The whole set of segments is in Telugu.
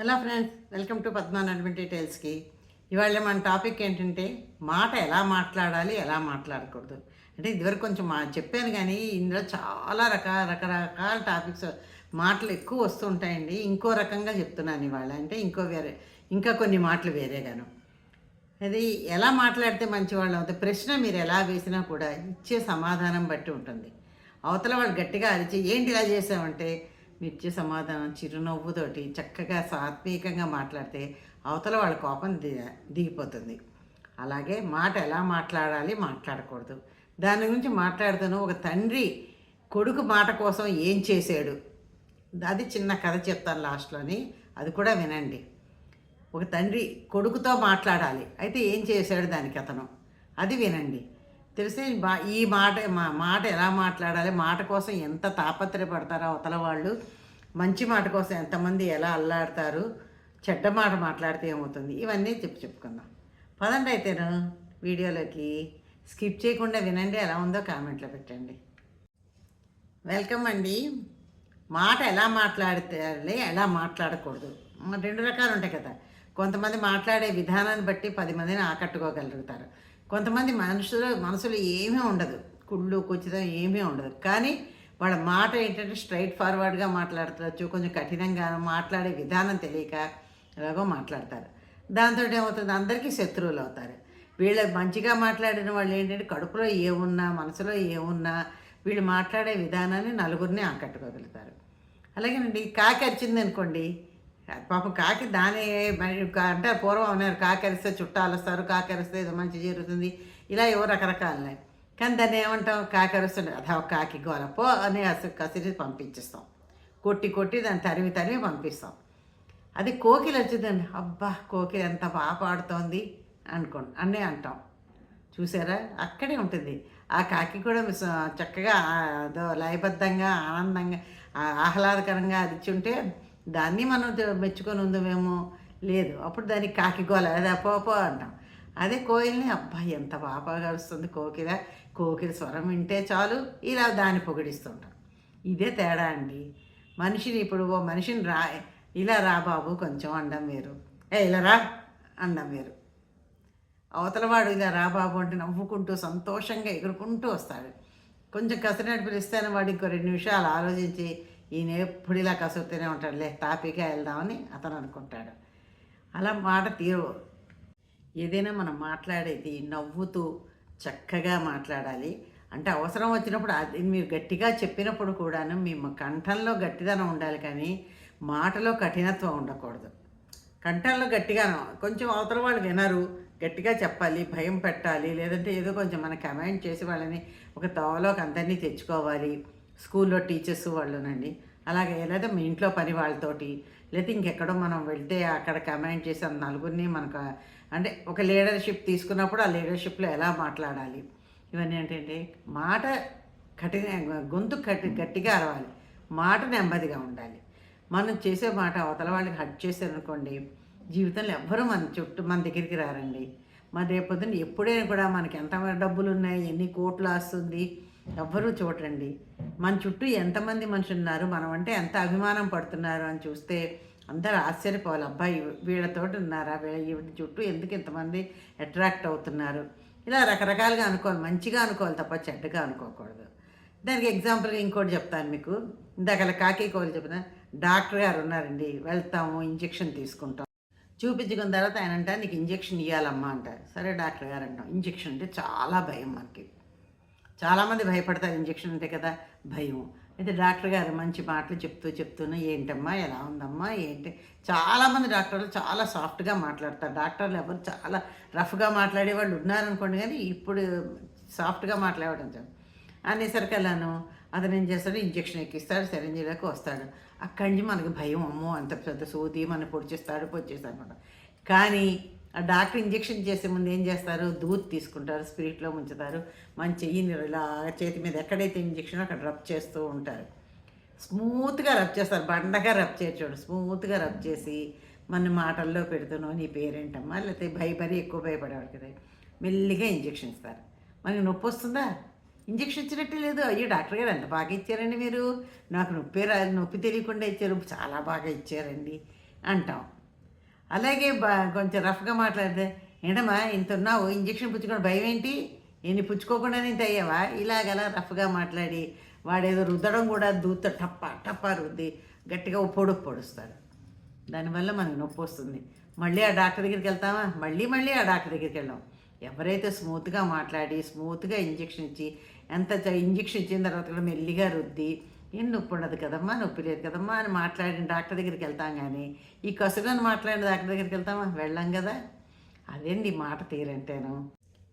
హలో ఫ్రెండ్స్ వెల్కమ్ టు పద్మాన్ నడిమి టైల్స్కి. ఇవాళ మన టాపిక్ ఏంటంటే మాట ఎలా మాట్లాడాలి ఎలా మాట్లాడకూడదు. అంటే ఇదివరకు కొంచెం మా చెప్పాను కానీ ఇందులో చాలా రకాల రకరకాల టాపిక్స్ మాటలు ఎక్కువ వస్తుంటాయండి ఇంకో రకంగా చెప్తున్నాను ఇవాళ. అంటే ఇంకో వేరే ఇంకా కొన్ని మాటలు వేరేగాను. అది ఎలా మాట్లాడితే మంచివాళ్ళు అవుతుంది ప్రశ్న మీరు ఎలా వేసినా కూడా ఇచ్చే సమాధానం బట్టి ఉంటుంది. అవతల వాళ్ళు గట్టిగా అరిచి ఏంటి ఇలా చేసావంటే నిత్య సమాధానం చిరునవ్వుతోటి చక్కగా సాత్వికంగా మాట్లాడితే అవతల వాళ్ళ కోపం ది దిగిపోతుంది. అలాగే మాట ఎలా మాట్లాడాలి మాట్లాడకూడదు. దాని గురించి మాట్లాడుతాను ఒక తండ్రి కొడుకు మాట కోసం ఏం చేశాడు? అది చిన్న కథ చెప్తాను లాస్ట్లోని. అది కూడా వినండి. ఒక తండ్రి కొడుకుతో మాట్లాడాలి. అయితే ఏం చేశాడు దానికి అతను? అది వినండి. తెలిసి బా ఈ మాట మా మాట ఎలా మాట్లాడాలి? మాట కోసం ఎంత తాపత్రయపడతారో అవతల వాళ్ళు మంచి మాట కోసం ఎంతమంది ఎలా అల్లాడతారు చెడ్డ మాట మాట్లాడితే ఏమవుతుంది? ఇవన్నీ చెప్పు చెప్పుకుందాం. పదండి అయితేను వీడియోలోకి స్కిప్ చేయకుండా వినండి ఎలా ఉందో కామెంట్లో పెట్టండి. వెల్కమ్ అండి. మాట ఎలా మాట్లాడితే ఎలా మాట్లాడకూడదు. రెండు రకాలు ఉంటాయి కదా. కొంతమంది మాట్లాడే విధానాన్ని బట్టి పది మందిని ఆకట్టుకోగలుగుతారు. కొంతమంది మనుషులు మనసులో ఏమీ ఉండదు. కుళ్ళు కుచితం ఏమీ ఉండదు. కానీ వాళ్ళ మాట ఏంటంటే స్ట్రైట్ ఫార్వర్డ్గా మాట్లాడవచ్చు కొంచెం కఠినంగా మాట్లాడే విధానం తెలియక ఎలాగో మాట్లాడతారు. దాంతో ఏమవుతుంది? అందరికీ శత్రువులు అవుతారు. వీళ్ళ మంచిగా మాట్లాడిన వాళ్ళు ఏంటంటే కడుపులో ఏమున్నా మనసులో ఏమున్నా వీళ్ళు మాట్లాడే విధానాన్ని నలుగురిని ఆకట్టుకోగలుగుతారు. అలాగేనండి కాకి అరిచింది అనుకోండి పాపం కాకి దాని అంటే పూర్వం ఉన్నారు కాకి అరిస్తే చుట్టాలు వస్తారు కాకి అరిస్తే ఏదో మంచి జరుగుతుంది. ఇలా ఏవో రకరకాలు కానీ దాన్ని ఏమంటాం? కాకి అరుస్తుండే అదా ఒక కాకి గోలపో అని అసలు కసిరి పంపించేస్తాం. కొట్టి కొట్టి దాన్ని తరిమి తరిమి పంపిస్తాం. అది కోకిల వచ్చిందండి. అబ్బా కోకిల ఎంత బాగా పాడుతోంది అనుకో అన్నీ అంటాం. చూసారా? అక్కడే ఉంటుంది. ఆ కాకి కూడా చక్కగా అదో లయబద్ధంగా ఆనందంగా ఆ, ఆహ్లాదకరంగా అరిచుంటే దాన్ని మనం మెచ్చుకొని ఉందమేమో. లేదు అప్పుడు దానికి కాకి గోల అదే పో అంటాం. అదే కోయిల్ని అబ్బాయి ఎంత బాగా కలుస్తుంది కోకిల. కోకిల స్వరం వింటే చాలు. ఇలా దాన్ని పొగిడిస్తుంటాం. ఇదే తేడా అండి. మనిషిని ఇప్పుడు ఓ మనిషిని రా ఇలా రా బాబు కొంచెం అండం వేరు. ఏ ఇలా రా అండం వేరు. అవతలవాడు ఇలా రా బాబు అంటే నవ్వుకుంటూ సంతోషంగా ఎగురుకుంటూ వస్తాడు. కొంచెం కసిరినట్టు పిలిస్తేనే వాడు ఇంకో రెండు నిమిషాలు ఆలోచించి ఈయన ఎప్పుడు ఇలా కసురుతూనే ఉంటాడులే తాపీగా వెళ్దామని అతను అనుకుంటాడు. అలా మాట తీరు. ఏదైనా మనం మాట్లాడేది నవ్వుతూ చక్కగా మాట్లాడాలి. అంటే అవసరం వచ్చినప్పుడు అది మీరు గట్టిగా చెప్పినప్పుడు కూడాను మీ కంఠంలో గట్టిదనం ఉండాలి కానీ మాటలో కఠినత్వం ఉండకూడదు. కంఠంలో గట్టిగాను కొంచెం అవతల వాళ్ళు వినరు గట్టిగా చెప్పాలి భయం పెట్టాలి లేదంటే ఏదో కొంచెం మన కమాండ్ చేసి వాళ్ళని ఒక తోవలోకి అందరినీ తెచ్చుకోవాలి. స్కూల్లో టీచర్స్ వాళ్ళునండి. అలాగే లేదా మీ ఇంట్లో పని వాళ్ళతోటి లేదా ఇంకెక్కడో మనం వెళ్తే అక్కడ కమాండ్ చేసి నలుగురిని మనకు అంటే ఒక లీడర్షిప్ తీసుకున్నప్పుడు ఆ లీడర్షిప్లో ఎలా మాట్లాడాలి? ఇవన్నీ ఏంటంటే మాట కఠిన గొంతు కట్టి గట్టిగా అరవాలి. మాట నెమ్మదిగా ఉండాలి. మనం చేసే మాట అవతల వాళ్ళకి హట్ చేశారనుకోండి జీవితంలో ఎవ్వరూ మన చుట్టూ మన దగ్గరికి రారండి. మన రేపొద్దున ఎప్పుడైనా కూడా మనకి ఎంత డబ్బులు ఉన్నాయి ఎన్ని కోట్లు వస్తుంది ఎవ్వరూ చూడండి మన చుట్టూ ఎంతమంది మనుషులు ఉన్నారు మనం అంటే ఎంత అభిమానం పడుతున్నారు అని చూస్తే అందరూ ఆశ్చర్యపోవాలి. అబ్బాయి వీళ్ళతోటి ఉన్నారా? వీళ్ళ చుట్టూ ఎందుకు ఇంతమంది అట్రాక్ట్ అవుతున్నారు? ఇలా రకరకాలుగా అనుకోవాలి. మంచిగా అనుకోవాలి తప్ప చెడ్డగా అనుకోకూడదు. దానికి ఎగ్జాంపుల్గా ఇంకోటి చెప్తాను మీకు. ఇందాక కాకి కోలు చెప్పిన డాక్టర్ గారు ఉన్నారండి. వెళ్తాము ఇంజెక్షన్ తీసుకుంటాం. చూపించుకున్న తర్వాత ఆయన అంట నీకు ఇంజెక్షన్ ఇవ్వాలమ్మా అంటారు సరే డాక్టర్ గారు అంటాం. ఇంజెక్షన్ అంటే చాలా భయం మనకి. చాలామంది భయపడతారు. ఇంజెక్షన్ అంటే కదా భయం. అయితే డాక్టర్ గారు మంచి మాటలు చెప్తూ చెప్తూనే ఏంటమ్మా ఎలా ఉందమ్మా ఏంటి? చాలామంది డాక్టర్లు చాలా సాఫ్ట్గా మాట్లాడతారు. డాక్టర్లు ఎవరు చాలా రఫ్గా మాట్లాడే వాళ్ళు ఉన్నారనుకోండి కానీ ఇప్పుడు సాఫ్ట్గా మాట్లాడడం చాలు అనేసరికి అలాను అతను ఏం చేస్తాడు? ఇంజక్షన్ ఎక్కిస్తాడు సిరంజీలోకి వస్తాడు. అక్కడి నుంచి మనకి భయం అమ్మో అంత పెద్ద సూది మన పొడిచేస్తాడు పొడిచేస్తాడు అనమాట కానీ డాక్టర్ ఇంజెక్షన్ చేసే ముందు ఏం చేస్తారు? దూత్ తీసుకుంటారు స్పిరిట్లో ముంచుతారు. మన చెయ్యిని ఇలా చేతి మీద ఎక్కడైతే ఇంజెక్షన్ అక్కడ రబ్ చేస్తూ ఉంటారు. స్మూత్గా రబ్ చేస్తారు. బండగా రబ్ చేయొచ్చు స్మూత్గా రబ్ చేసి మన మాటల్లో పెడుతున్నావు నీ పేరేంటమ్మా? లేకపోతే భయపడి ఎక్కువ భయపడేవాడు కదా. మెల్లిగా ఇంజెక్షన్ ఇస్తారు. మనకి నొప్పి వస్తుందా? ఇంజెక్షన్ ఇచ్చినట్టే లేదు. అయ్యో డాక్టర్ గారు ఎంత బాగా ఇచ్చారండి మీరు. నాకు నొప్పి రా నొప్పి తెలియకుండా ఇచ్చారు. చాలా బాగా ఇచ్చారండి అంటాం. అలాగే బా కొంచెం రఫ్గా మాట్లాడితే ఏంటమ్మా ఇంత ఉన్నావు ఇంజక్షన్ పుచ్చుకోవడం భయం ఏంటి ఎన్ని పుచ్చుకోకుండానే ఇంత అయ్యావా ఇలాగలా రఫ్గా మాట్లాడి వాడేదో రుద్దడం కూడా దూత టప్ప టప్ప రుద్ది గట్టిగా పొడుపు పొడుస్తాడు. దానివల్ల మనకు నొప్పి వస్తుంది. మళ్ళీ ఆ డాక్టర్ దగ్గరికి వెళ్తామా మళ్ళీ మళ్ళీ ఆ డాక్టర్ దగ్గరికి వెళ్ళాం. ఎవరైతే స్మూత్గా మాట్లాడి స్మూత్గా ఇంజక్షన్ ఇచ్చి ఎంత ఇంజక్షన్ ఇచ్చిన తర్వాత కూడా మెల్లిగా రుద్ది ఏం నొప్పి ఉండదు కదమ్మా నొప్పి లేదు కదమ్మా అని మాట్లాడిన డాక్టర్ దగ్గరికి వెళ్తాం కానీ ఈ కసుగని మాట్లాడిన డాక్టర్ దగ్గరికి వెళ్తామా? వెళ్ళాం కదా. అదేండి మాట తీరంటేను.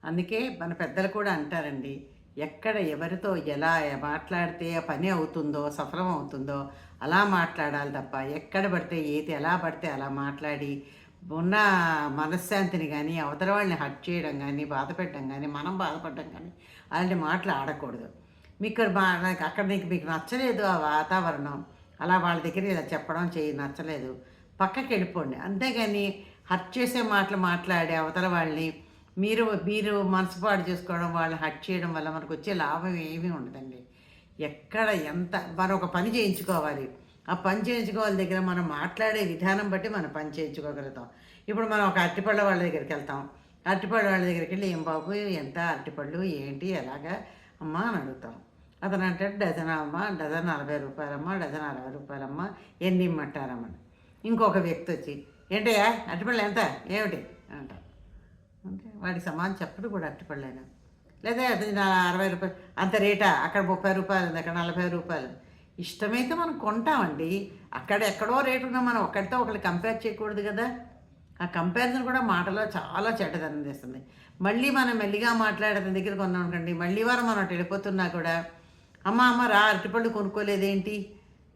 అందుకే మన పెద్దలు కూడా అంటారండి ఎక్కడ ఎవరితో ఎలా మాట్లాడితే పని అవుతుందో సఫలం అవుతుందో అలా మాట్లాడాలి తప్ప ఎక్కడ పడితే ఏది ఎలా పడితే అలా మాట్లాడి ఉన్న మనశ్శాంతిని కానీ అవతల వాళ్ళని హట్ చేయడం కానీ బాధ పెట్టడం కానీ మనం బాధపడడం కానీ అలాంటి మాటలు ఆడకూడదు. మీకు మా నాకు అక్కడ నీకు మీకు నచ్చలేదు ఆ వాతావరణం. అలా వాళ్ళ దగ్గర ఇలా చెప్పడం చేయి నచ్చలేదు. పక్కకి వెళ్ళిపోండి. అంతేగాని హట్ చేసే మాటలు మాట్లాడి అవతల వాళ్ళని మీరు మీరు మనసు పాడు చేసుకోవడం వాళ్ళని హట్ చేయడం వల్ల మనకు వచ్చే లాభం ఏమీ ఉండదండి. ఎక్కడ ఎంత మనం ఒక పని చేయించుకోవాలి. ఆ పని చేయించుకోవాలి దగ్గర మనం మాట్లాడే విధానం బట్టి మనం పని చేయించుకోగలుగుతాం. ఇప్పుడు మనం ఒక అరటిపళ్ళ వాళ్ళ దగ్గరికి వెళ్తాం. అరటిపళ్ళ వాళ్ళ దగ్గరికి వెళ్ళి ఏం బాబు ఎంత అరటిపళ్ళు ఏంటి ఎలాగా? అమ్మా అని అడుగుతాం అతను అంటే డజన్ అమ్మ డజన్ నలభై రూపాయలమ్మా డజన్ అరవై రూపాయలమ్మా ఎన్ని ఇమ్మంటారమ్మ ఇంకొక వ్యక్తి వచ్చి ఏంటయ్యా అరటిపళ్ళు ఎంత? ఏమిటి? అంటాం అంటే వాడి సమానం చెప్పడు కూడా అరటిపళ్ళైనా లేదా అది అరవై రూపాయలు అంత రేటా? అక్కడ ముప్పై రూపాయలు ఉంది అక్కడ నలభై రూపాయలు ఇష్టమైతే మనం కొంటామండి. అక్కడ ఎక్కడో రేటు ఉన్నా మనం ఒకటితో ఒకటి కంపేర్ చేయకూడదు కదా. ఆ కంపారిజన్ కూడా మాటలో చాలా చెడ్డదనం చేస్తుంది. మళ్ళీ మనం మెల్లిగా మాట్లాడే దగ్గర ఉన్నాం అనుకోండి మళ్ళీ వారం మనం అటు వెళ్ళిపోతున్నా కూడా అమ్మ అమ్మ రా అరటిపళ్ళు కొనుక్కోలేదేంటి?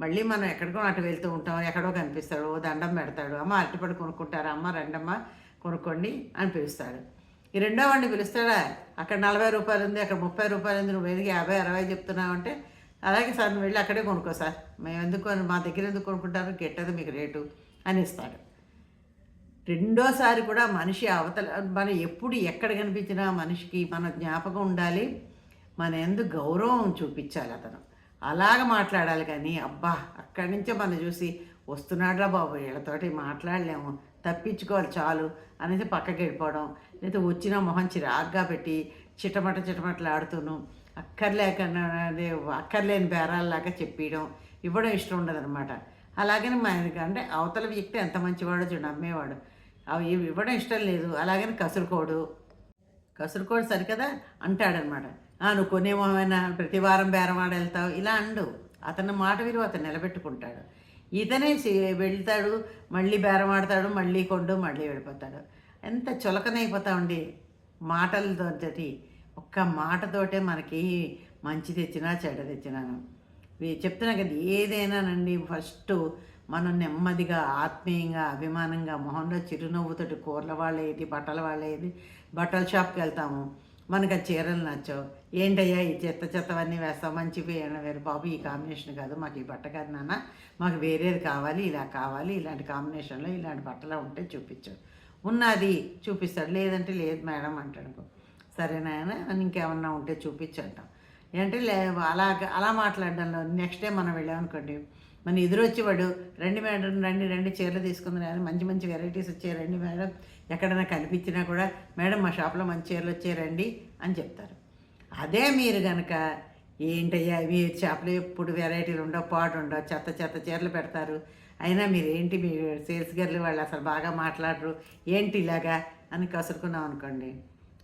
మళ్ళీ మనం ఎక్కడికో అటు వెళ్తూ ఉంటాం ఎక్కడో కనిపిస్తాడు ఓ దండం పెడతాడు అమ్మ అరటిపళ్ళు కొనుక్కుంటారా? అమ్మ రెండమ్మ కొనుక్కోండి అని పిలుస్తాడు. ఈ రెండో వాడిని పిలుస్తాడా? అక్కడ నలభై రూపాయలు ఉంది అక్కడ ముప్పై రూపాయలు ఉంది నువ్వు ఎందుకు యాభై అరవై చెప్తున్నావు అంటే అలాగే సార్ నువ్వు వెళ్ళి అక్కడే కొనుక్కో సార్. మేము ఎందుకు మా దగ్గర ఎందుకు కొనుక్కుంటారు? గెట్టదు మీకు రేటు అని ఇస్తాడు. రెండోసారి కూడా మనిషి అవతల మనం ఎప్పుడు ఎక్కడ కనిపించినా మనిషికి మన జ్ఞాపకం ఉండాలి మన ఎందు గౌరవం చూపించాలి అతను. అలాగ మాట్లాడాలి కానీ అబ్బా అక్కడి నుంచే మనం చూసి వస్తున్నాడురా బాబు వీళ్ళతోటి మాట్లాడలేము తప్పించుకోవాలి చాలు అనేది పక్కకి వెళ్ళిపోవడం లేదా వచ్చిన మొహం చిరాగ్గా పెట్టి చిటమట చిటమటలు ఆడుతూను అక్కర్లేక అక్కర్లేని బేరాల్లాగా చెప్పియడం ఇవ్వడం ఇష్టం ఉండదన్నమాట. అలాగని మనకి అంటే అవతల వ్యక్తి ఎంత మంచివాడో చూడండి అమ్మేవాడు అవి ఇవ్వడం ఇష్టం లేదు. అలాగని కసురుకోడు. కసురుకోడు సరికదా? అంటాడనమాట. నువ్వు కొనేమోమైనా ప్రతి వారం బేరమాడ వెళ్తావు? ఇలా అండు. అతని మాట విలువ అతను నిలబెట్టుకుంటాడు. ఇతనే వెళ్తాడు మళ్ళీ బేరమాడతాడు మళ్ళీ కొండు మళ్ళీ వెళ్ళిపోతాడు ఎంత చులకనైపోతామండి మాటలతో ఒక్క మాటతోటే మనకి మంచి తెచ్చినా చెడ్డ తెచ్చినాను. చెప్తున్నా కదా ఏదైనానండి ఫస్ట్ మనం నెమ్మదిగా ఆత్మీయంగా అభిమానంగా మొహంలో చిరునవ్వుతోటి కూరల వాళ్ళేది బట్టల వాళ్ళేది బట్టల షాప్కి వెళ్తాము మనకు ఆ చీరలు నచ్చవు. ఏంటయ్యా ఈ చెత్త చెత్తవన్నీ వేస్తాం మంచి వేరు బాబు ఈ కాంబినేషన్ కాదు మాకు ఈ బట్ట కాదు నాన్న మాకు వేరేది కావాలి ఇలా కావాలి ఇలాంటి కాంబినేషన్లో ఇలాంటి బట్టలు ఉంటే చూపించు. ఉన్నది చూపిస్తాడు లేదంటే లేదు మేడం అంటాడు. సరే నాయన ఇంకేమన్నా ఉంటే చూపించు అంటాం. ఏంటంటే లే అలా అలా మాట్లాడడంలో నెక్స్ట్ డే మనం వెళ్ళామనుకోండి మన ఎదురొచ్చి వాడు రండి మేడం రండి రండి చీరలు తీసుకుంది మేడం మంచి మంచి వెరైటీస్ వచ్చాయి రండి మేడం. ఎక్కడైనా కనిపించినా కూడా మేడం మా షాప్లో మంచి చీరలు వచ్చాయి రండి అని చెప్తారు. అదే మీరు కనుక ఏంటయ్యా మీ షాప్లో ఎప్పుడు వెరైటీలు ఉండవు పాటు ఉండవు చెత్త చెత్త చీరలు పెడతారు. అయినా మీరు ఏంటి మీ సేల్స్ గర్లు వాళ్ళు అసలు బాగా మాట్లాడరు ఏంటి ఇలాగా అని కసురుకున్నాం అనుకోండి.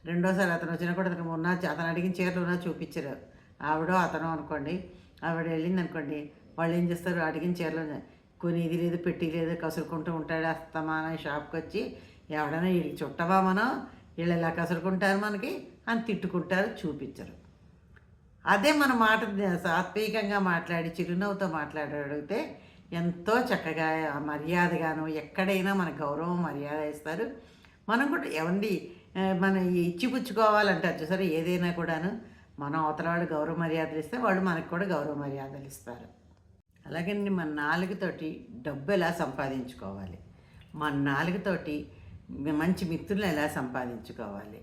రెండోసారి అతను వచ్చినా కూడా అతను ఉన్న అతను అడిగిన చీరలు ఉన్నా చూపించరు. ఆవిడో అతను అనుకోండి ఆవిడ వెళ్ళింది అనుకోండి వాళ్ళు ఏం చేస్తారు? అడిగిన చీరలు కొని ఇది లేదు పెట్టి లేదు కసురుకుంటూ ఉంటాడు అస్తమాన షాప్కి వచ్చి ఎవడైనా వీడికి చుట్టవా మనం? వీళ్ళు ఇలా కసురుకుంటారు మనకి? అని తిట్టుకుంటారు చూపించరు. అదే మన మాట సాత్వికంగా మాట్లాడి చిరునవ్వుతో మాట్లాడగలిగితే ఎంతో చక్కగా మర్యాదగాను ఎక్కడైనా మన గౌరవం మర్యాద ఇస్తారు. మనం కూడా ఎవండి మనం ఇచ్చిపుచ్చుకోవాలంటారు చూసారా? ఏదైనా కూడాను. మనం అవతల వాళ్ళు గౌరవ మర్యాదలు ఇస్తే వాళ్ళు మనకు కూడా గౌరవ మర్యాదలు ఇస్తారు. అలాగే మన నాలుగుతోటి డబ్బు ఎలా సంపాదించుకోవాలి? మన నాలుగుతోటి మంచి మిత్రులను ఎలా సంపాదించుకోవాలి?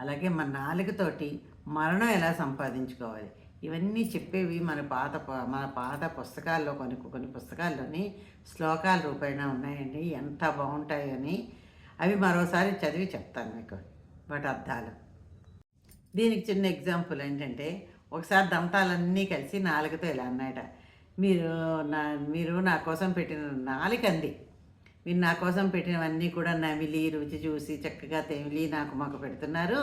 అలాగే మన నాలుగుతోటి మరణం ఎలా సంపాదించుకోవాలి? ఇవన్నీ చెప్పేవి మన పాత మన పాత పుస్తకాల్లో కొన్ని కొన్ని పుస్తకాల్లోని శ్లోకాల రూపేణ ఉన్నాయండి. ఎంత బాగుంటాయని అవి మరోసారి చదివి చెప్తాను మీకు వాటి అర్థాలు. దీనికి చిన్న ఎగ్జాంపుల్ ఏంటంటే ఒకసారి దంతాలన్నీ కలిసి నాలుగుతో ఇలా అన్నాయట. మీరు నా మీరు నా కోసం పెట్టిన నాలుగు అంది మీరు నా కోసం పెట్టినవన్నీ కూడా నమిలి రుచి చూసి చక్కగా తెమిలి నాకు మాకు పెడుతున్నారు.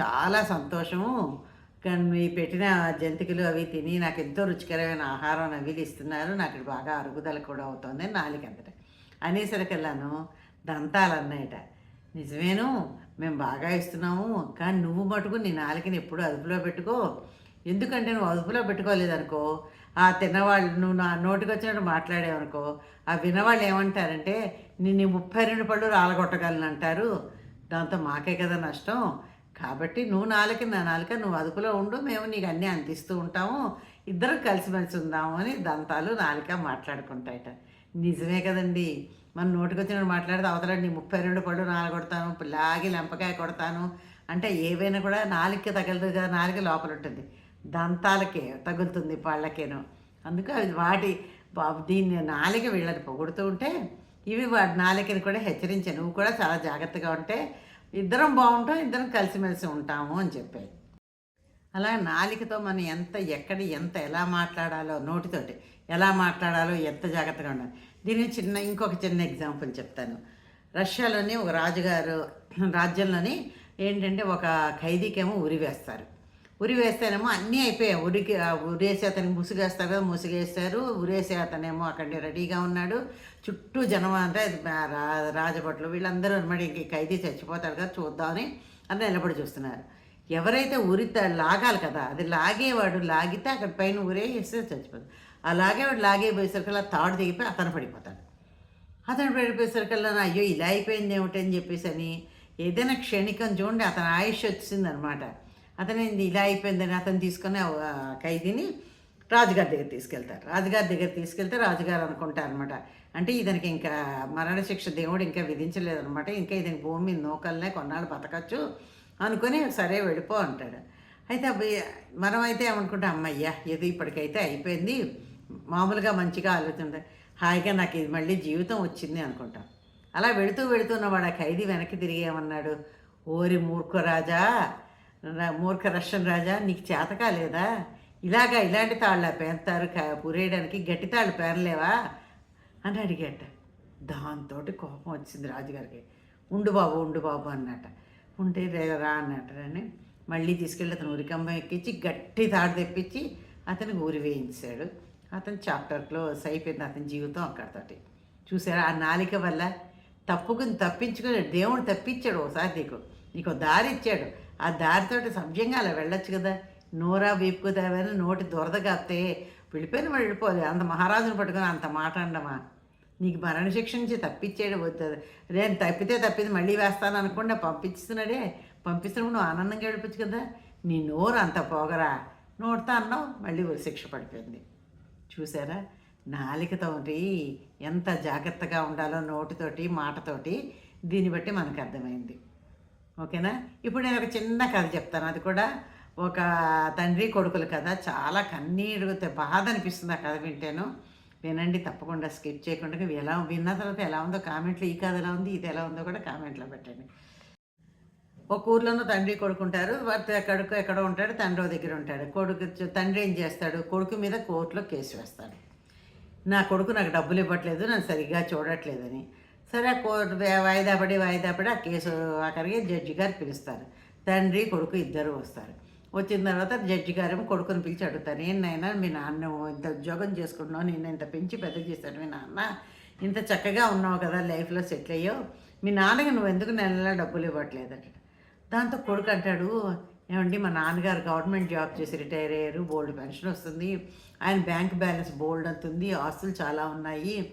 చాలా సంతోషము. కానీ మీ పెట్టిన జంతికలు అవి తిని నాకు ఎంతో రుచికరమైన ఆహారం నవిలి ఇస్తున్నారు. నాకు బాగా అరుగుదల కూడా అవుతుంది నాలుగు అనేసరికి అనేసరికల్లాను దంతాలు అన్నాయట. నిజమేను? మేము బాగా ఇస్తున్నాము. కానీ నువ్వు మటుకు నీ నాలుకని ఎప్పుడు అదుపులో పెట్టుకో. ఎందుకంటే నువ్వు అదుపులో పెట్టుకోలేదనుకో. ఆ తిన్నవాళ్ళు నువ్వు నా నోటికి వచ్చినట్టు మాట్లాడేవనుకో. ఆ వినవాళ్ళు ఏమంటారంటే నేను ముప్పై రెండు పళ్ళు రాలగొట్టగలను అంటారు. దాంతో మాకే కదా నష్టం. కాబట్టి నువ్వు నాలుక నా నాలుక నువ్వు అదుపులో ఉండు. మేము నీకు అన్నీ అందిస్తూ ఉంటాము. ఇద్దరం కలిసిమెలిసి ఉందాము అని దంతాలు నాలుక మాట్లాడుకుంటాయట. నిజమే కదండీ. మన నోటికి మాట్లాడితే అవతలండి నీ ముప్పై రెండు పళ్ళు నాలుగు కొడతాను లాగి లెంపకాయ కొడతాను అంటే ఏవైనా కూడా నాలుక తగలదు కదా నాలుక లోపల ఉంటుంది. దంతాలకే తగులుతుంది పళ్ళకేను. అందుకే అవి వాటి దీన్ని నాలిక వీళ్ళని పొగుడుతూ ఉంటే ఇవి వాటి నాలికని కూడా హెచ్చరించాను నువ్వు కూడా చాలా జాగ్రత్తగా ఉంటే ఇద్దరం బాగుంటాం ఇద్దరం కలిసిమెలిసి ఉంటాము అని చెప్పాయి అలా నాలికతో మనం ఎంత ఎక్కడ ఎంత ఎలా మాట్లాడాలో నోటితోటి ఎలా మాట్లాడాలో ఎంత జాగ్రత్తగా ఉండాలి. దీని చిన్న ఇంకొక చిన్న ఎగ్జాంపుల్ చెప్తాను. రష్యాలోని ఒక రాజుగారు రాజ్యంలోని ఏంటంటే ఒక ఖైదీకేమో ఉరి వేస్తారు. ఉరి వేస్తేనేమో అన్నీ అయిపోయాయి. ఉరికి ఆ ఉరేసి అతనికి ముసుగేస్తారు కదా ముసుగేస్తారు. ఉరేసి అతనేమో అక్కడ రెడీగా ఉన్నాడు. చుట్టూ జనం అంటే రా- రాజభట్లు వీళ్ళందరూ అనమాట ఇంక ఖైదీ చచ్చిపోతాడు కదా చూద్దామని అని నిలబడి చూస్తున్నారు. ఎవరైతే ఉరి లాగాలి కదా అది లాగేవాడు లాగితే అక్కడ పైన ఉరేస్తే చచ్చిపోతుంది ఆ లాగేవాడు లాగే పోయేసరికి తాడు దిగిపోయి అతను పడిపోతాడు. అతను పడిపోయేసరికల్లా అయ్యో ఇలా అయిపోయింది ఏమిటని అని చెప్పేసి అని ఏదైనా క్షణికం చూడండి అతని ఆయుష్ వచ్చిందనమాట. అతను ఏంది ఇలా అయిపోయిందని అతను తీసుకొని ఖైదీని రాజుగారి దగ్గర తీసుకెళ్తారు. రాజుగారి దగ్గర తీసుకెళ్తే రాజుగారు అనుకుంటారు అనమాట అంటే ఇతనికి ఇంకా మరణశిక్ష దేవుడు ఇంకా విధించలేదనమాట. ఇంకా ఇతనికి భూమి నూకల్నే కొన్నాళ్ళు బతకచ్చు అనుకుని సరే వెళ్ళిపో అంటాడు. అయితే అబ్బాయి మనం అయితే ఏమనుకుంటాం అమ్మయ్యా ఏదో ఇప్పటికైతే అయిపోయింది. మామూలుగా మంచిగా ఆలోచన హాయిగా నాకు ఇది మళ్ళీ జీవితం వచ్చింది అనుకుంటాం. అలా వెళుతూ వెళుతున్నవాడు ఆ ఖైదీ వెనక్కి తిరిగి ఏమన్నాడు? ఓరి మూర్ఖ రాజా రా- మూర్ఖ రష్యన్ రాజా నీకు చేతకా లేదా? ఇలాగా ఇలాంటి తాళ్ళ పేరుతారు పురేయడానికి గట్టి తాళ్ళు పేరలేవా అని అడిగట. దాంతో కోపం వచ్చింది రాజుగారికి. ఉండు బాబు ఉండు బాబు అన్నట. ఉంటే రా అన్నట. అని మళ్ళీ తీసుకెళ్ళి అతను ఉరికంబం ఎక్కించి గట్టి తాడు తెప్పించి అతనికి ఊరి వేయించాడు. అతను చాప్టర్ క్లోజ్ అయిపోయింది అతని జీవితం అక్కడితోటి. చూసారా? ఆ నాలిక వల్ల తప్పుకుని తప్పించుకుని దేవుడు తప్పించాడు ఒకసారి నీకు నీకు ఒక దారి ఇచ్చాడు. ఆ దారితోటి సభ్యంగా అలా వెళ్ళొచ్చు కదా? నోరా వీపుకు దేవని నోటి దురద కాస్తే వెళ్ళిపోయిన వెళ్ళిపోదు అంత మహారాజుని పట్టుకుని అంత మాట అండమా నీకు మరణశిక్ష నుంచి తప్పించాడు వద్దు నేను తప్పితే తప్పింది మళ్ళీ వేస్తాను అనుకుండా పంపించుతున్నాడే పంపిస్తున్నప్పుడు నువ్వు ఆనందంగా వెళ్ళిపోవచ్చు కదా? నీ నోరు అంత పోగరా? నోటితో అన్నావు మళ్ళీ శిక్ష పడిపోయింది. చూసారా? నాలికతోటి ఎంత జాగ్రత్తగా ఉండాలో నోటితోటి మాటతోటి దీన్ని బట్టి మనకు అర్థమైంది. ఓకేనా? ఇప్పుడు నేను ఒక చిన్న కథ చెప్తాను. అది కూడా ఒక తండ్రి కొడుకుల కథ చాలా కన్నీరు బాధ అనిపిస్తుంది ఆ కథ వింటేను. వినండి తప్పకుండా స్కిప్ చేయకుండా. ఎలా విన్న తర్వాత ఎలా ఉందో కామెంట్లో ఈ కథ ఎలా ఉంది ఇది ఎలా ఉందో కూడా కామెంట్లో పెట్టండి. ఒక ఊర్లోనూ తండ్రి కొడుకు ఉంటారు వారి కొడుకు ఎక్కడో ఉంటాడు తండ్రి దగ్గర ఉంటాడు. కొడుకు తండ్రి ఏం చేస్తాడు? కొడుకు మీద కోర్టులో కేసు వేస్తాడు. నా కొడుకు నాకు డబ్బులు ఇవ్వట్లేదు నన్ను సరిగ్గా చూడట్లేదని. సరే ఆ కోర్టు వాయిదా పడి వాయిదా పడి ఆ కేసు అక్కడికి జడ్జి గారు పిలుస్తారు. తండ్రి కొడుకు ఇద్దరు వస్తారు. వచ్చిన తర్వాత జడ్జి గారేమో కొడుకుని పిలిచి అడుగుతారు ఏంటైనా మీ నాన్న ఇంత ఉద్యోగం చేసుకుంటున్నావు నేను ఇంత పెంచి పెద్ద చేశాడు మీ నాన్న ఇంత చక్కగా ఉన్నావు కదా లైఫ్లో సెటిల్ అయ్యావు. మీ నాన్నకి నువ్వు ఎందుకు నెల నెలా డబ్బులు అంట దాంతో కొడుకు అంటాడు ఏమండి మా నాన్నగారు గవర్నమెంట్ జాబ్ చేసి రిటైర్ అయ్యారు బోల్డ్ పెన్షన్ వస్తుంది ఆయన బ్యాంక్ బ్యాలెన్స్ బోల్డ్ అంతుంది ఆస్తులు చాలా ఉన్నాయి.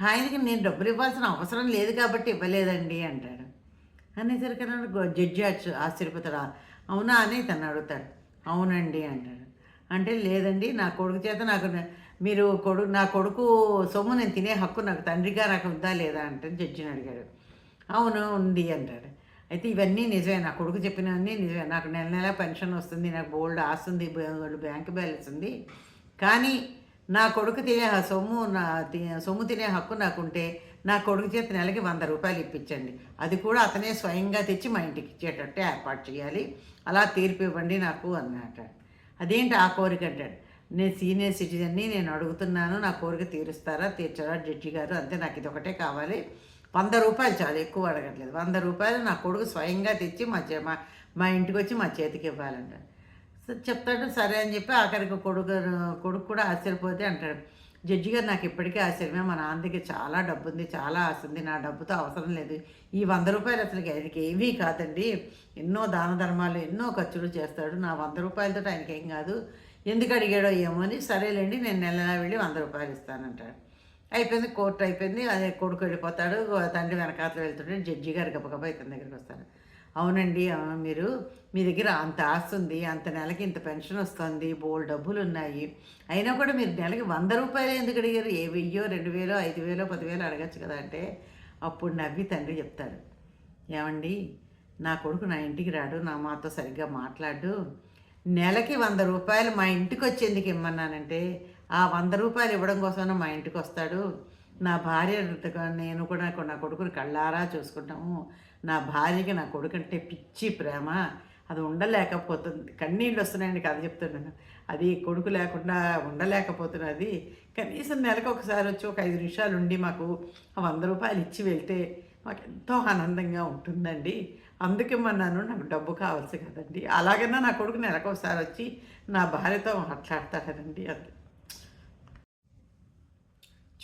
ఆయనకి నేను డబ్బులు ఇవ్వాల్సిన అవసరం లేదు కాబట్టి ఇవ్వలేదండి అంటాడు. అనేసరికి అన్నాడు జడ్జి ఆశ్చ- ఆశ్చర్యపోతాడు అవునా? అని తను అడుగుతాడు అవునండి అంటాడు. అంటే లేదండి నా కొడుకు చేత నాకు మీరు కొడుకు నా కొడుకు సొమ్ము నేను తినే హక్కు నాకు తండ్రిగా నాకు ఉందా లేదా? అంటే జడ్జిని అడిగాడు. అవును ఉంది అంటాడు. అయితే ఇవన్నీ నిజమే. నా కొడుకు చెప్పినవన్నీ నిజమే. నాకు నెల నెల పెన్షన్ వస్తుంది నాకు బోల్డ్ ఆస్తుంది బ్యాంక్ బ్యాలెన్స్ ఉంది. కానీ నా కొడుకు తినే ఆ సొమ్ము నా సొమ్ము తినే హక్కు నాకుంటే నా కొడుకు చేతి నెలకి వంద రూపాయలు ఇప్పించండి. అది కూడా అతనే స్వయంగా తెచ్చి మా ఇంటికి ఇచ్చేటట్టు ఏర్పాటు చేయాలి. అలా తీర్పు ఇవ్వండి నాకు అన్నట. అదేంటి ఆ కోరిక అంటాడు? నేను సీనియర్ సిటిజన్ని నేను అడుగుతున్నాను నా కోరిక తీరుస్తారా తీర్చారా? జడ్జి గారు అంతే నాకు ఇది ఒకటే కావాలి. వంద రూపాయలు చాలు ఎక్కువ అడగట్లేదు. వంద రూపాయలు నా కొడుకు స్వయంగా తెచ్చి మా చే- మా మా ఇంటికి వచ్చి మా చేతికి ఇవ్వాలంటాడు. సో చెప్తాడు సరే అని చెప్పి ఆఖరికి కొడుకు కొడుకు కూడా ఆశ్చర్యపోతే అంటాడు జడ్జి గారు నాకు ఇప్పటికే ఆశ్చర్యమే. మా నాన్నకి చాలా డబ్బు ఉంది చాలా ఆశ ఉంది. నా డబ్బుతో అవసరం లేదు. ఈ వంద రూపాయలు అసలు ఆయనకి ఏమీ కాదండి. ఎన్నో దాన ధర్మాలు ఎన్నో ఖర్చులు చేస్తాడు. నా వంద రూపాయలతో ఆయనకి ఏం కాదు. ఎందుకు అడిగాడో ఏమో అని సరేలేండి నేను నెల నెలా వెళ్ళి వంద రూపాయలు ఇస్తానంటాడు. అయిపోయింది కోర్టు అయిపోయింది అదే కొడుకు వెళ్ళిపోతాడు తండ్రి వెనకాతలు వెళ్తుంటే జడ్జి గారు గబగబ ఇతని దగ్గరికి వస్తారు. అవునండి మీరు మీ దగ్గర అంత ఆస్తి ఉంది అంత నెలకి ఇంత పెన్షన్ వస్తుంది బోల్ డబ్బులు ఉన్నాయి. అయినా కూడా మీరు నెలకి వంద రూపాయలు ఎందుకు అడిగారు? ఏ వెయ్యో రెండు వేలో ఐదు వేలో పదివేలు అడగచ్చు కదా అంటే అప్పుడు నవ్వి తండ్రి చెప్తాడు. ఏమండి నా కొడుకు నా ఇంటికి రాడు నా మాతో సరిగ్గా మాట్లాడు. నెలకి వంద రూపాయలు మా ఇంటికి వచ్చేందుకు ఇమ్మన్నానంటే ఆ వంద రూపాయలు ఇవ్వడం కోసమే మా ఇంటికి వస్తాడు. నా భార్య నేను కూడా నా కొడుకుని కళ్ళారా చూసుకుంటాము. నా భార్యకి నా కొడుకు అంటే పిచ్చి ప్రేమ. అది ఉండలేకపోతుంది. కన్నీళ్ళు వస్తున్నాయండి కథ చెప్తున్నాను. అది కొడుకు లేకుండా ఉండలేకపోతున్నది. కనీసం నెలకు ఒకసారి వచ్చి ఒక ఐదు నిమిషాలు ఉండి మాకు ఆ వంద రూపాయలు ఇచ్చి వెళ్తే మాకు ఎంతో ఆనందంగా ఉంటుందండి. అందుకే మన్నాను నాకు డబ్బు కావాల్సి కదండి. అలాగైనా నా కొడుకు నెలకు ఒకసారి వచ్చి నా భార్యతో మాట్లాడతాడండి అది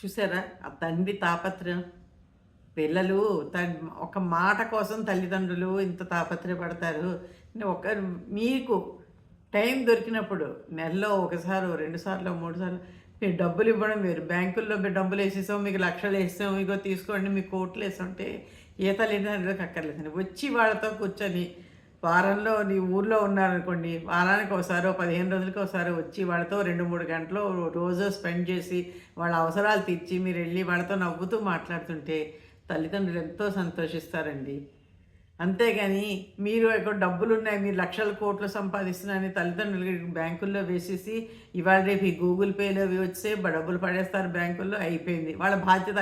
చూసారా? ఆ తండ్రి తాపత్రయం. పిల్లలు ఒక మాట కోసం తల్లిదండ్రులు ఇంత తాపత్రయపడతారు. ఒక మీకు టైం దొరికినప్పుడు నెలలో ఒకసారి రెండు సార్లు మూడు సార్లు మీరు డబ్బులు ఇవ్వడం వేరు. బ్యాంకుల్లో మీరు డబ్బులు వేసేసాం మీకు లక్షలు వేసాం ఇగో తీసుకోండి మీకు కోట్లు వేసుంటే ఏ తల్లిదండ్రులకు అక్కర్లేదండి వచ్చి వాళ్ళతో కూర్చొని వారంలో నీ ఊర్లో ఉన్నారనుకోండి వారానికి ఒకసారి పదిహేను రోజులకి ఒకసారి వచ్చి వాళ్ళతో రెండు మూడు గంటలు రోజు స్పెండ్ చేసి వాళ్ళ అవసరాలు తీర్చి మీరు వెళ్ళి వాళ్ళతో నవ్వుతూ మాట్లాడుతుంటే తల్లిదండ్రులు ఎంతో సంతోషిస్తారండి. అంతేగాని మీరు ఎక్కడ డబ్బులు ఉన్నాయి మీరు లక్షల కోట్లు సంపాదిస్తున్నారని తల్లిదండ్రులకి బ్యాంకుల్లో వేసేసి ఇవాళ రేపు ఈ గూగుల్ పేలో అవి వచ్చే డబ్బులు పడేస్తారు బ్యాంకుల్లో అయిపోయింది. వాళ్ళ బాధ్యత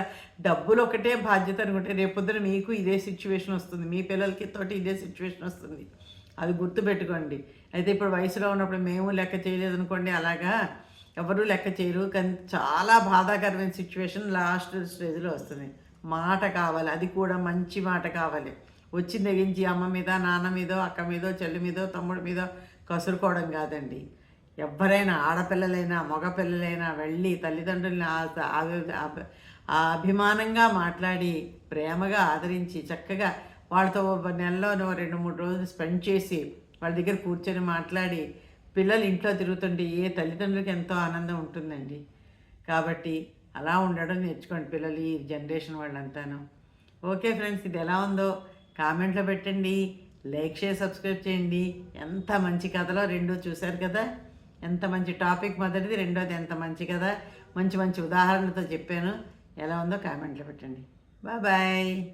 డబ్బులు ఒకటే బాధ్యత అనుకుంటే రేపొద్దున మీకు ఇదే సిచ్యువేషన్ వస్తుంది. మీ పిల్లలకి తోటి ఇదే సిచ్యువేషన్ వస్తుంది. అది గుర్తుపెట్టుకోండి. అయితే ఇప్పుడు వయసులో ఉన్నప్పుడు మేము లెక్క చేయలేదు అనుకోండి అలాగా ఎవరూ లెక్క చేయరు. కానీ చాలా బాధాకరమైన సిచ్యువేషన్ లాస్ట్ స్టేజ్లో వస్తుంది. మాట కావాలి అది కూడా మంచి మాట కావాలి. వచ్చి తెగించి అమ్మ మీద నాన్న మీదో అక్క మీదో చెల్లి మీదో తమ్ముడి మీదో కసురుకోవడం కాదండి. ఎవరైనా ఆడపిల్లలైనా మగపిల్లలైనా వెళ్ళి తల్లిదండ్రుల్ని ఆ- ఆ- అభిమానంగా మాట్లాడి ప్రేమగా ఆదరించి చక్కగా వాళ్ళతో ఒక నెలలో రెండు మూడు రోజులు స్పెండ్ చేసి వాళ్ళ దగ్గర కూర్చొని మాట్లాడి పిల్లలు ఇంట్లో తిరుగుతుంటే ఏ తల్లిదండ్రులకి ఎంతో ఆనందం ఉంటుందండి. కాబట్టి అలా ఉండడం నేర్చుకోండి పిల్లలు ఈ జనరేషన్ వాళ్ళంతాను. ఓకే ఫ్రెండ్స్ ఇది ఎలా ఉందో కామెంట్లో పెట్టండి లైక్ షేర్ సబ్స్క్రైబ్ చేయండి. ఎంత మంచి కథలో రెండో చూశారు కదా? ఎంత మంచి టాపిక్ మొదటిది రెండోది ఎంత మంచి కదా? మంచి మంచి ఉదాహరణతో చెప్పాను. ఎలా ఉందో కామెంట్లో పెట్టండి. బాయ్.